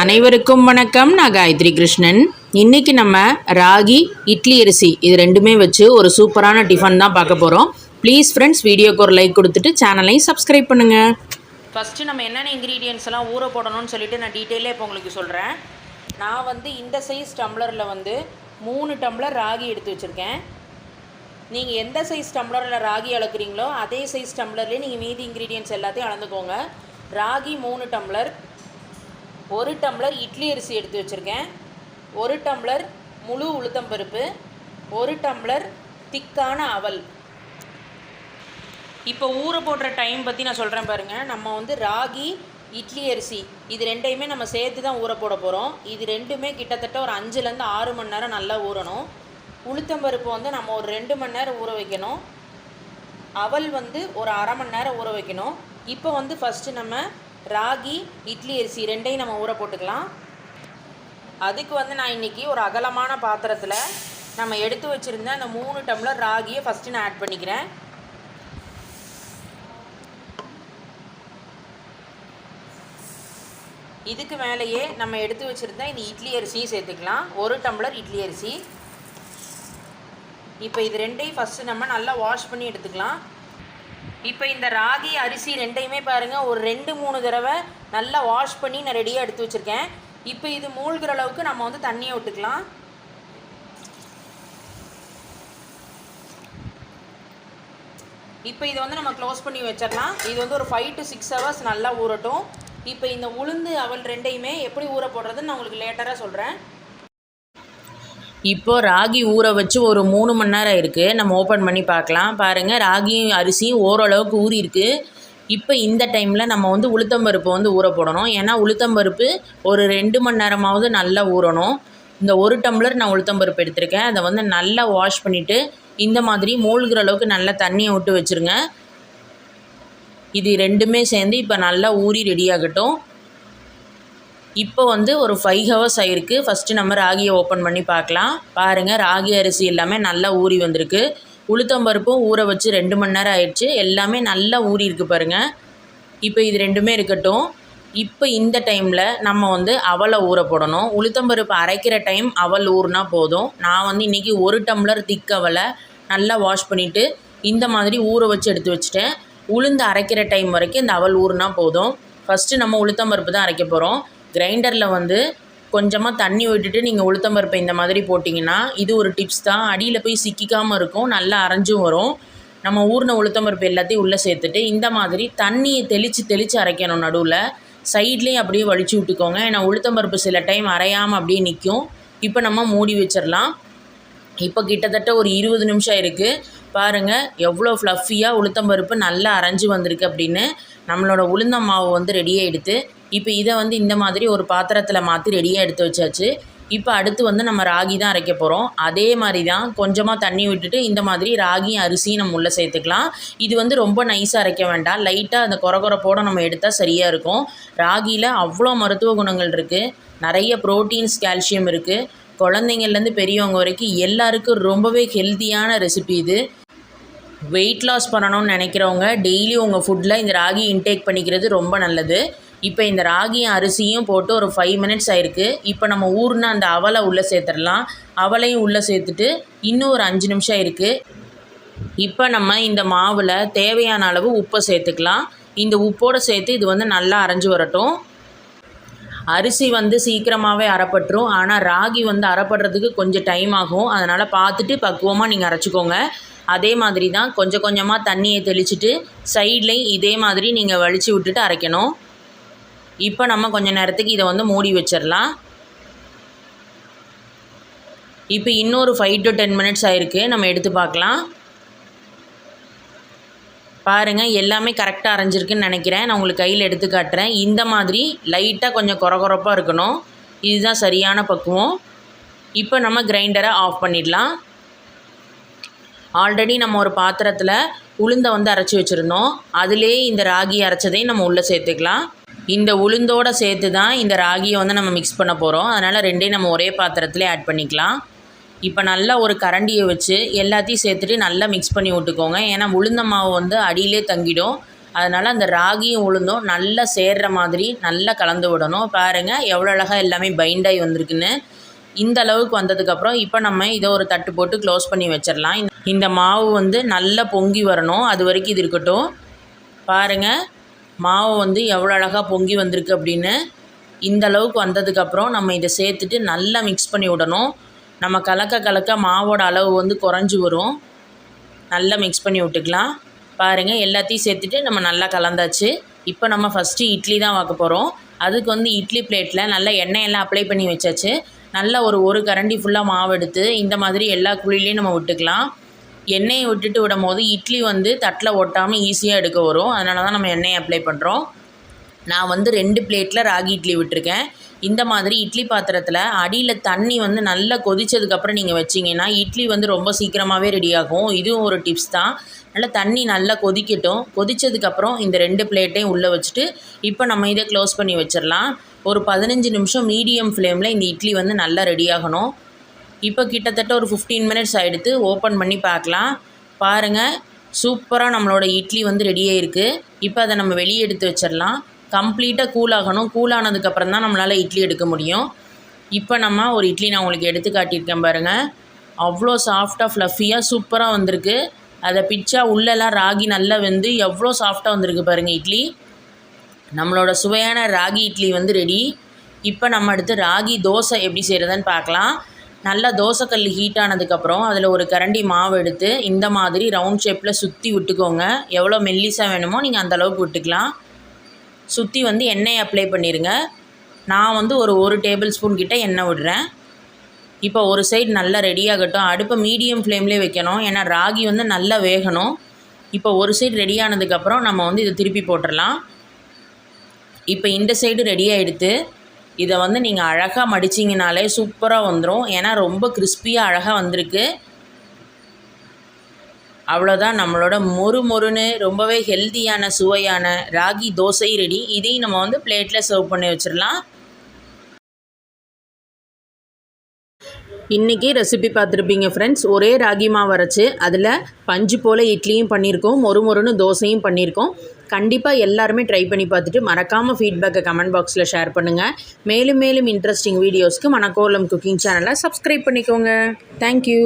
அனைவருக்கும் வணக்கம். நான் காயத்ரி கிருஷ்ணன். இன்றைக்கி நம்ம ராகி இட்லி அரிசி இது ரெண்டுமே வச்சு ஒரு சூப்பரான டிஃபன் தான் பார்க்க போகிறோம் ப்ளீஸ் ஃப்ரெண்ட்ஸ் வீடியோக்கு ஒரு லைக் கொடுத்துட்டு சேனலையும் சப்ஸ்கிரைப் பண்ணுங்கள் ஃபஸ்ட்டு நம்ம என்னென்ன இன்க்ரீடியன்ஸ் எல்லாம் ஊற போடணும்னு சொல்லிட்டு நான் டீட்டெயிலே இப்போ உங்களுக்கு சொல்கிறேன் நான் வந்து இந்த சைஸ் டம்ளரில் வந்து மூணு டம்ளர் ராகி எடுத்து வச்சுருக்கேன். நீங்கள் எந்த சைஸ் டம்ளரில் ராகி அளக்குறீங்களோ அதே சைஸ் டம்ளர்லேயே நீங்கள் மீதி இன்க்ரீடியன்ஸ் எல்லாத்தையும் அளந்துக்கோங்க. ராகி மூணு டம்ளர் ஒரு டம்ளர் இட்லி அரிசி எடுத்து வச்சுருக்கேன். ஒரு டம்ளர் முழு உளுத்தம்பருப்பு ஒரு டம்ளர் திக்கான அவல். இப்போ ஊற போடுற டைம் பற்றி நான் சொல்கிறேன் பாருங்கள் நம்ம வந்து ராகி இட்லி அரிசி இது ரெண்டையுமே நம்ம சேர்த்து தான் ஊற போட போகிறோம் இது ரெண்டுமே கிட்டத்தட்ட ஒரு அஞ்சுலேருந்து ஆறு மணி நேரம் நல்லா ஊறணும். உளுத்தம்பருப்பு வந்து நம்ம ஒரு ரெண்டு மணி நேரம் ஊற வைக்கணும். அவல் வந்து ஒரு அரை மணி நேரம் ஊற வைக்கணும். இப்போ வந்து ஃபஸ்ட்டு நம்ம ராகி இட்லி அரிசி ரெண்டையும் நம்ம ஊற போட்டுக்கலாம். அதுக்கு வந்து நான் இன்றைக்கி ஒரு அகலமான பாத்திரத்தில் நம்ம எடுத்து வச்சுருந்த அந்த மூணு டம்ளர் ராகியை ஃபஸ்ட்டு நான் ஆட் பண்ணிக்கிறேன். இதுக்கு மேலேயே நம்ம எடுத்து வச்சுருந்தா இந்த இட்லி அரிசியும் சேர்த்துக்கலாம். ஒரு டம்ளர் இட்லி அரிசி. இப்போ இது ரெண்டையும் ஃபஸ்ட்டு நம்ம நல்லா வாஷ் பண்ணி எடுத்துக்கலாம். இப்போ இந்த ராகி அரிசி ரெண்டையுமே பாருங்கள் ஒரு ரெண்டு மூணு தடவை நல்லா வாஷ் பண்ணி நான் ரெடியாக எடுத்து வச்சுருக்கேன். இப்போ இது மூழ்கிற அளவுக்கு நம்ம வந்து தண்ணியை விட்டுக்கலாம். இப்போ இதை வந்து நம்ம க்ளோஸ் பண்ணி வச்சிடலாம். இது வந்து ஒரு ஃபைவ் டு சிக்ஸ் ஹவர்ஸ் நல்லா ஊறட்டும். இப்போ இந்த உளுந்து அவல் ரெண்டையுமே எப்படி ஊற போடுறதுன்னு நான் உங்களுக்கு லேட்டராக சொல்கிறேன் இப்போ ராகி ஊற வச்சு ஒரு மூணு மணி நேரம் இருக்குது நம்ம ஓப்பன் பண்ணி பார்க்கலாம். பாருங்கள் ராகி அரிசி ஓரளவுக்கு ஊறி இருக்குது இப்போ இந்த டைமில் நம்ம வந்து உளுத்தம்பருப்பு வந்து ஊற போடணும். ஏன்னா உளுத்தம்பருப்பு ஒரு ரெண்டு மணி நேரமாவது நல்லா ஊறணும். இந்த ஒரு டம்ளர் நான் உளுத்தம்பருப்பு எடுத்திருக்கேன். அதை வந்து நல்லா வாஷ் பண்ணிவிட்டு இந்த மாதிரி மூழ்கிற அளவுக்கு நல்லா தண்ணியை விட்டு வச்சுருங்க. இது ரெண்டுமே சேர்ந்து இப்போ நல்லா ஊறி ரெடி ஆகட்டும். இப்போ வந்து ஒரு ஃபைவ் ஹவர்ஸ் ஆகிருக்கு ஃபஸ்ட்டு நம்ம ராகியை ஓப்பன் பண்ணி பார்க்கலாம். பாருங்கள் ராகி அரிசி எல்லாமே நல்லா ஊறி வந்திருக்கு. உளுத்தம்பருப்பும் ஊற வச்சு ரெண்டு மணி நேரம் ஆயிடுச்சு. எல்லாமே நல்லா ஊறி இருக்கு பாருங்கள் இப்போ இது ரெண்டுமே இருக்கட்டும். இப்போ இந்த டைமில் நம்ம வந்து அவலை ஊற போடணும். உளுத்தம்பருப்பு அரைக்கிற டைம் அவல் ஊறுனா போதும். நான் வந்து இன்றைக்கி ஒரு டம்ளர் திக் அவலை நல்லா வாஷ் பண்ணிவிட்டு இந்த மாதிரி ஊற வச்சு எடுத்து வச்சுட்டேன். உளுந்து அரைக்கிற டைம் வரைக்கும் இந்த அவல் ஊறுனா போதும். ஃபஸ்ட்டு நம்ம உளுத்தம்பருப்பு தான் அரைக்க போகிறோம் கிரைண்டரில் வந்து கொஞ்சமாக தண்ணி விட்டுட்டு நீங்கள் உளுத்தம்பருப்பை இந்த மாதிரி போட்டிங்கன்னா இது ஒரு டிப்ஸ் தான். அடியில் போய் சிக்கிக்காமல் இருக்கும். நல்லா அரைஞ்சும் வரும். நம்ம ஊறின உளுத்தம்பருப்பு எல்லாத்தையும் உள்ளே சேர்த்துட்டு இந்த மாதிரி தண்ணியை தெளித்து தெளித்து அரைக்கணும் நடுவில். சைட்லேயும் அப்படியே வலிச்சு விட்டுக்கோங்க. ஏன்னா உளுத்தம்பருப்பு சில டைம் அரையாமல் அப்படியே நிற்கும் இப்போ நம்ம மூடி வச்சிடலாம். இப்போ கிட்டத்தட்ட ஒரு இருபது நிமிஷம் இருக்குது பாருங்கள் எவ்வளோ ஃப்ளஃபியாக உளுத்தம்பருப்பு நல்லா அரைஞ்சு வந்திருக்கு அப்படின்னு நம்மளோட உளுந்த மாவு வந்து ரெடியாக எடுத்து இப்போ இதை வந்து இந்த மாதிரி ஒரு பாத்திரத்தில் மாற்றி ரெடியாக எடுத்து வச்சாச்சு. இப்போ அடுத்து வந்து நம்ம ராகி தான் அரைக்க போகிறோம் அதே மாதிரி தான் கொஞ்சமாக தண்ணி விட்டுட்டு இந்த மாதிரி ராகி அரிசியும் நம்ம உள்ளே சேர்த்துக்கலாம். இது வந்து ரொம்ப நைஸாக அரைக்க வேண்டாம். லைட்டாக அந்த குறகுறப்போடு நம்ம எடுத்தால் சரியாக இருக்கும். ராகியில் அவ்வளோ மருத்துவ குணங்கள் இருக்குது நிறைய ப்ரோட்டீன்ஸ் கால்சியம் இருக்குது குழந்தைங்கள்லேருந்து பெரியவங்க வரைக்கும் எல்லாருக்கும் ரொம்பவே ஹெல்த்தியான ரெசிபி இது. வெயிட் லாஸ் பண்ணணும்னு நினைக்கிறவங்க டெய்லி உங்கள் ஃபுட்டில் இந்த ராகி இன்டேக் பண்ணிக்கிறது ரொம்ப நல்லது. இப்போ இந்த ராகியும் அரிசியும் போட்டு ஒரு ஃபைவ் மினிட்ஸ் ஆயிருக்கு. இப்போ நம்ம ஊர்னா அந்த அவலை உள்ளே சேர்த்துடலாம். அவலையும் உள்ளே சேர்த்துட்டு இன்னும் ஒரு அஞ்சு நிமிஷம் இருக்குது இப்போ நம்ம இந்த மாவில் தேவையான அளவு உப்பை சேர்த்துக்கலாம். இந்த உப்போடு சேர்த்து இது வந்து நல்லா அரைஞ்சு வரட்டும். அரிசி வந்து சீக்கிரமாகவே அரைப்பட்டுரும். ஆனால் ராகி வந்து அரைப்படுறதுக்கு கொஞ்சம் டைம் ஆகும். அதனால் பார்த்துட்டு பக்குவமாக நீங்கள் அரைச்சிக்கோங்க. அதே மாதிரி தான் கொஞ்சம் கொஞ்சமாக தண்ணியை தெளிச்சுட்டு சைட்லேயும் இதே மாதிரி நீங்கள் வலிச்சு விட்டுட்டு அரைக்கணும். இப்போ நம்ம கொஞ்சம் நேரத்துக்கு இதை வந்து மூடி வச்சிடலாம். இப்போ இன்னொரு ஃபைவ் டு டென் மினிட்ஸ் ஆயிருக்கு. நம்ம எடுத்து பார்க்கலாம். பாருங்கள் எல்லாமே கரெக்டாக அரைஞ்சிருக்குன்னு நினைக்கிறேன். நான் உங்களுக்கு கையில் எடுத்து காட்டுறேன். இந்த மாதிரி லைட்டாக கொஞ்சம் குறகுறப்பாக இருக்கணும். இதுதான் சரியான பக்குவம். இப்போ நம்ம கிரைண்டரை ஆஃப் பண்ணிடலாம். ஆல்ரெடி நம்ம ஒரு பாத்திரத்தில் உளுந்தை வந்து அரைச்சி வச்சுருந்தோம். அதிலே இந்த ராகி அரைச்சதையும் நம்ம உள்ளே சேர்த்துக்கலாம். இந்த உளுந்தோடு சேர்த்து தான் இந்த ராகியை வந்து நம்ம மிக்ஸ் பண்ண போகிறோம் அதனால் ரெண்டையும் நம்ம ஒரே பாத்திரத்திலே ஆட் பண்ணிக்கலாம். இப்போ நல்லா ஒரு கரண்டியை வச்சு எல்லாத்தையும் சேர்த்துட்டு நல்லா மிக்ஸ் பண்ணி விட்டுக்கோங்க. ஏன்னா உளுந்த மாவு வந்து அடியிலே தங்கிடும். அதனால் அந்த ராகியும் உளுந்தும் நல்லா சேர்ற மாதிரி நல்லா கலந்து விடணும். பாருங்கள் எவ்வளோ அழகாக எல்லாமே பைண்டாகி வந்திருக்குன்னு. இந்த அளவுக்கு வந்ததுக்கப்புறம் இப்போ நம்ம இதை ஒரு தட்டு போட்டு க்ளோஸ் பண்ணி வச்சிடலாம். இந்த மாவு வந்து நல்லா பொங்கி வரணும். அது வரைக்கும் இது இருக்கட்டும். பாருங்கள் மாவு வந்து எவ்வளோ அழகாக பொங்கி வந்திருக்கு அப்படின்னு இந்த அளவுக்கு வந்ததுக்கப்புறம் நம்ம இதை சேர்த்துட்டு நல்லா மிக்ஸ் பண்ணி விடணும். நம்ம கலக்க கலக்க மாவோட அளவு வந்து குறைஞ்சி வரும். நல்லா மிக்ஸ் பண்ணி விட்டுக்கலாம். பாருங்கள் எல்லாத்தையும் சேர்த்துட்டு நம்ம நல்லா கலந்தாச்சு. இப்போ நம்ம ஃபஸ்ட்டு இட்லி தான் வாக்க போகிறோம் அதுக்கு வந்து இட்லி பிளேட்டில் நல்லா எண்ணெயெல்லாம் அப்ளை பண்ணி வச்சாச்சு. நல்லா ஒரு ஒரு கரண்டி ஃபுல்லாக மாவு எடுத்து இந்த மாதிரி எல்லா குழிலையும் நம்ம விட்டுக்கலாம். எண்ணெயை விட்டுட்டு விடும் போது இட்லி வந்து தட்டில் ஒட்டாமல் ஈஸியாக எடுக்க வரும். அதனால தான் நம்ம எண்ணெயை அப்ளை பண்ணுறோம் நான் வந்து ரெண்டு பிளேட்டில் ராகி இட்லி விட்டுருக்கேன். இந்த மாதிரி இட்லி பாத்திரத்தில் அடியில் தண்ணி வந்து நல்லா கொதித்ததுக்கப்புறம் நீங்கள் வச்சிங்கன்னா இட்லி வந்து ரொம்ப சீக்கிரமாகவே ரெடி ஆகும். இதுவும் ஒரு டிப்ஸ் தான். நல்லா தண்ணி நல்லா கொதிக்கட்டும். கொதித்ததுக்கப்புறம் இந்த ரெண்டு பிளேட்டையும் உள்ளே வச்சுட்டு இப்போ நம்ம இதை க்ளோஸ் பண்ணி வச்சிடலாம். ஒரு பதினஞ்சு நிமிஷம் மீடியம் ஃப்ளேமில் இந்த இட்லி வந்து நல்லா ரெடி ஆகணும். இப்போ கிட்டத்தட்ட ஒரு ஃபிஃப்டீன் மினிட்ஸ் ஆகிடுத்து ஓப்பன் பண்ணி பார்க்கலாம். பாருங்கள் சூப்பராக நம்மளோட இட்லி வந்து ரெடியாக இருக்குது இப்போ அதை நம்ம வெளியே எடுத்து வச்சிடலாம். கம்ப்ளீட்டாக கூல் ஆகணும். கூல் ஆனதுக்கப்புறம் தான் நம்மளால் இட்லி எடுக்க முடியும். இப்போ நம்ம ஒரு இட்லி நான் உங்களுக்கு எடுத்து காட்டியிருக்கேன் பாருங்கள் அவ்வளோ சாஃப்டாக ஃப்ளஃபியாக சூப்பராக வந்திருக்கு. அதை பிச்சா உள்ளெல்லாம் ராகி நல்லா வெந்து எவ்வளோ சாஃப்டாக வந்திருக்கு பாருங்கள் இட்லி. நம்மளோட சுவையான ராகி இட்லி வந்து ரெடி இப்போ நம்ம அடுத்து ராகி தோசை எப்படி செய்கிறதுன்னு பார்க்கலாம். நல்லா தோசைக்கல் ஹீட் ஆனதுக்கப்புறம் அதில் ஒரு கரண்டி மாவு எடுத்து இந்த மாதிரி ரவுண்ட் ஷேப்பில் சுற்றி விட்டுக்கோங்க. எவ்வளோ மெல்லிஸாக வேணுமோ நீங்கள் அந்த அளவுக்கு விட்டுக்கலாம். சுற்றி வந்து எண்ணெய் அப்ளை பண்ணிடுங்க நான் வந்து ஒரு ஒரு டேபிள் ஸ்பூன் கிட்டே எண்ணெய் விடுறேன். இப்போ ஒரு சைடு நல்லா ரெடி ஆகட்டும். அடுப்பை மீடியம் ஃப்ளேம்லேயே வைக்கணும். ஏன்னா ராகி வந்து நல்லா வேகணும். இப்போ ஒரு சைடு ரெடி ஆனதுக்கப்புறம் நம்ம வந்து இதை திருப்பி போட்டுடலாம் இப்போ இந்த சைடு ரெடி ஆகிடுத்து இதை வந்து நீங்கள் அழகாக மடிச்சிங்கனாலே சூப்பராக வந்துடும் ஏன்னா ரொம்ப கிறிஸ்பியாக அழகாக வந்திருக்கு. அவ்வளோதான் நம்மளோட மொறு மொறுன்னு ரொம்பவே ஹெல்த்தியான சுவையான ராகி தோசை ரெடி. இதையும் நம்ம வந்து பிளேட்டில் சர்வ் பண்ணி வச்சிடலாம் இன்றைக்கி ரெசிபி பார்த்துருப்பீங்க ஃப்ரெண்ட்ஸ் ஒரே ராகி மாவு அரைச்சி அதில் பஞ்சு போல் இட்லியும் பண்ணியிருக்கோம் மொறு மொறுன்னு தோசையும் பண்ணியிருக்கோம் கண்டிப்பாக எல்லாருமே ட்ரை பண்ணி பார்த்துட்டு மறக்காமல் ஃபீட்பேக்கை கமெண்ட் பாக்ஸில் ஷேர் பண்ணுங்கள் மேலும் மேலும் இன்ட்ரெஸ்டிங் வீடியோஸ்க்கு மணக்கோலம் குக்கிங் சேனலை சப்ஸ்கிரைப் பண்ணிக்கோங்க. Thank you